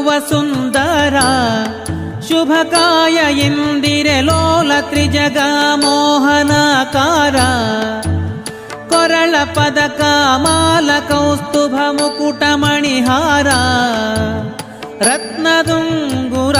ಬಣ್ಣದೊಪ್ಪುವ ಸುಂದರ ಶುಭಕಾಯ ಇಂದಿರೆ ಲೋಲ ತ್ರಿಜಗ ಮೋಹನಾಕಾರ. ಕೊರಳ ಪದಕ ಮಾಲ ಕೌಸ್ತುಭ ಮುಕುಟ ಮಣಿಹಾರ. ರತ್ನದುಂಗುರ.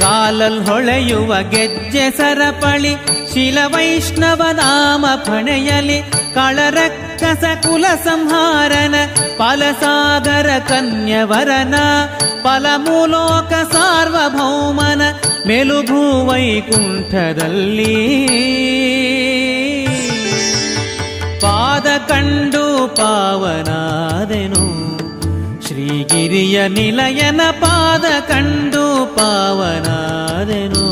ಕಾಲಲ್ ಹೊಳೆಯುವ ಗೆಜ್ಜೆ ಸರಪಳಿ ಶಿಲ ವೈಷ್ಣವ ನಾಮ ಫಣೆಯಲಿ ಕಳರಕ್ಕಸ ಕುಲ ಸಂಹಾರನ ಫಲಸಾಗರ ಕನ್ಯವರನ ಫಲಮೂಲೋಕ ಸಾರ್ವಭೌಮನ ಮೆಲುಭೂ ವೈಕುಂಠದಲ್ಲಿ ಪಾದ ಕಂಡು ಪಾವನಾದೆನು ಶ್ರೀಗಿರಿಯ ನಿಲಯನ ಪಾದ ಕಂಡು ಪಾವನಾದೆನು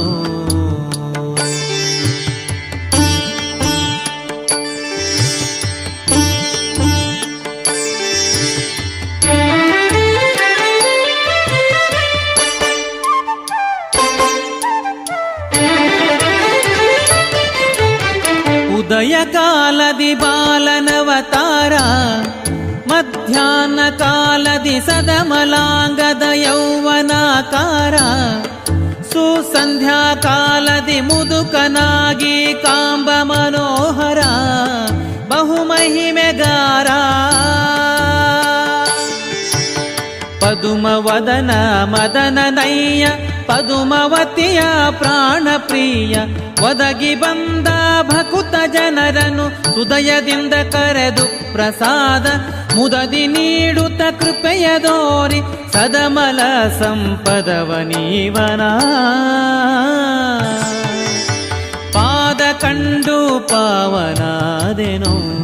ಉದಯ ಕಾಲದಿ ಬಾಲನವತಾರ ಮಧ್ಯಾಹ್ನ ಕಾಲದಿ ಸದಮಲಾಂಗದ ಯೌವನಾಕಾರ ಸುಸಂಧ್ಯಾ ಕಾಲದಿ ಮುದುಕನಾಗಿ ಕಾಂಬ ಮನೋಹರ ಬಹುಮಹಿಮೆಗಾರ ಪದುಮವದನ ಮದನ ನೈಯ ಪದುಮವತಿಯ ಪ್ರಾಣ ಪ್ರಿಯ. ಒದಗಿ ಬಂದ ಭಕುತ ಜನರನು ಹೃದಯದಿಂದ ಕರೆದು ಪ್ರಸಾದ, ಮುದದಿ ನೀಡುತ್ತ ಕೃಪೆಯ ದೋರಿ, ಸದಮಲ ಸಂಪದವ ನೀವನ. ಪಾದ ಕಂಡು ಪಾವನಾದೆನು.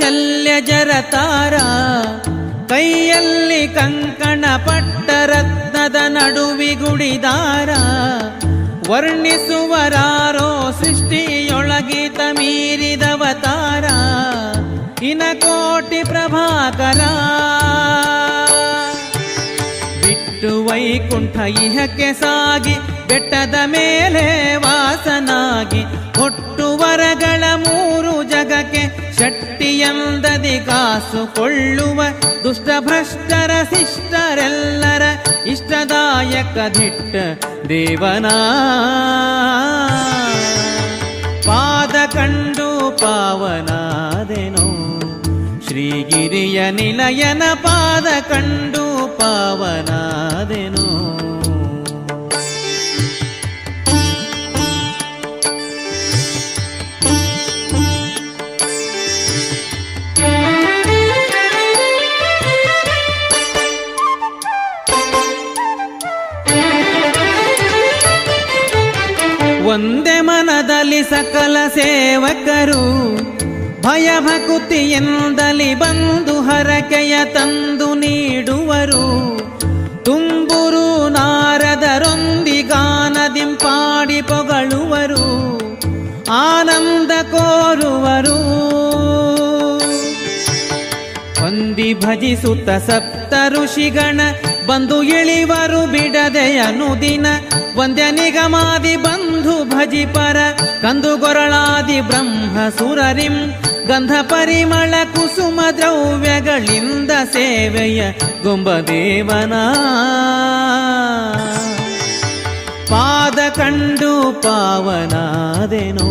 ಕುಲಶಲ್ಯ ಜರತಾರ ಕೈಯಲ್ಲಿ ಕಂಕಣ ಪಟ್ಟ ರತ್ನದ ನಡುವಿಗುಡಿದಾರ ವರ್ಣಿಸುವರಾರೋ ಸೃಷ್ಟಿಯೊಳಗಿತ ಮೀರಿದವತಾರ ಇನ ಕೋಟಿ ಪ್ರಭಾಕರ. ಬಿಟ್ಟು ವೈಕುಂಠ ಇಹಕ್ಕೆ ಸಾಗಿ, ಬೆಟ್ಟದ ಮೇಲೆ ವಾಸನಾಗಿ, ಹೊಟ್ಟು ವರಗಳ ಜಗಕ್ಕೆ ಶಕ್ತಿಯಂದದಿ ಕಾಸು ಕೊಳ್ಳುವ ದುಷ್ಟ ಭ್ರಷ್ಟರ ಶಿಷ್ಟರೆಲ್ಲರ ಇಷ್ಟದಾಯಕ ದಿಟ್ಟ ದೇವನ. ಪಾದ ಕಂಡು ಪಾವನಾದೆನು. ಶ್ರೀಗಿರಿಯ ನಿಲಯನ ಪಾದ ಕಂಡು ಪಾವನಾದೆನು. ಒಂದೇ ಮನದಲ್ಲಿ ಸಕಲ ಸೇವಕರು ಭಯ ಭಕುತಿಯಿಂದಲಿ ಬಂದು ಹರಕೆಯ ತಂದು ನೀಡುವರು. ಭಜಿಸುತ್ತ ಸಪ್ತ ಋಷಿಗಣ ಬಂದು ಇಳಿವರು ಬಿಡದೆ ಅನುದಿನ ವಂದ್ಯ ನಿಗಮಾದಿ ಬಂಧು ಭಜಿಪರ ಕಂದು ಗೊರಳಾದಿ ಬ್ರಹ್ಮ ಸುರರಿಂ ಗಂಧ ಪರಿಮಳ ಕುಸುಮ ದ್ರವ್ಯಗಳಿಂದ ಸೇವೆಯ ಗೊಂಬದೇವನ. ಪಾದ ಕಂಡು ಪಾವನಾದೆನು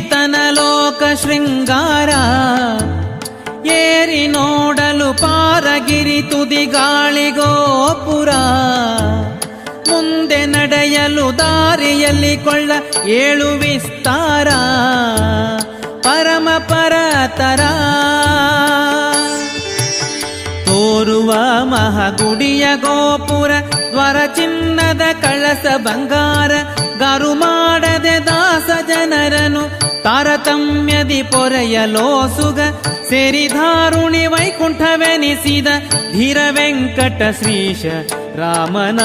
ಲೋಕ ಶೃಂಗಾರ, ಏರಿ ನೋಡಲು ಪಾರಗಿರಿ ತುದಿ ಗಾಳಿಗೋಪುರ ಮುಂದೆ ನಡೆಯಲು ದಾರಿಯಲ್ಲಿ ಕೊಳ್ಳ ಏಳು ವಿಸ್ತಾರ. ಪರಮ ಪರತರ ತೋರುವ ಮಹಗುಡಿಯ ಗೋಪುರ, ದ್ವರ ಚಿನ್ನದ ಕಳಸ ಬಂಗಾರ, ಗರು ಮಾಡದೆ ದಾಸ ಜನರನು, ತಾರತಮ್ಯದಿ ಪೊರೆಯಲೋಸುಗ ಸೇರಿಧಾರುಣಿ ವೈಕುಂಠವೆನಿಸಿದ ಧೀರ ವೆಂಕಟ ಶ್ರೀಶ ರಾಮನ.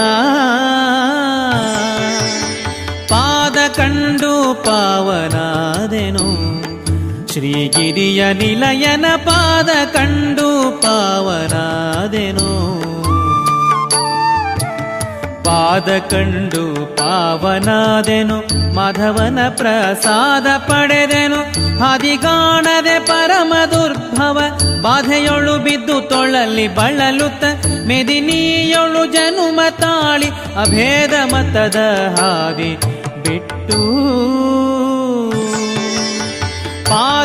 ಪಾದ ಕಂಡು ಪಾವನಾದೆನು ಶ್ರೀಗಿರಿಯ ನಿಲಯನ ಪಾದ ಕಂಡು ಪಾವನಾದೆನು. ಪಾದ ಕಂಡು ಪಾವನಾದೆನು, ಮಾಧವನ ಪ್ರಸಾದ ಪಡೆದೆನು. ಹದಿಗಾಣದೆ ಪರಮ ದುರ್ಭವ, ಬಾಧೆಯೊಳು ಬಿದ್ದು ತೊಳಲಿ ಬಳಲುತ್ತ, ಮೆದಿನಿಯೊಳು ಜನುಮ ತಾಳಿ, ಅಭೇದ ಮತದ ಹಾದಿ ಬಿಟ್ಟು. ಪಾದ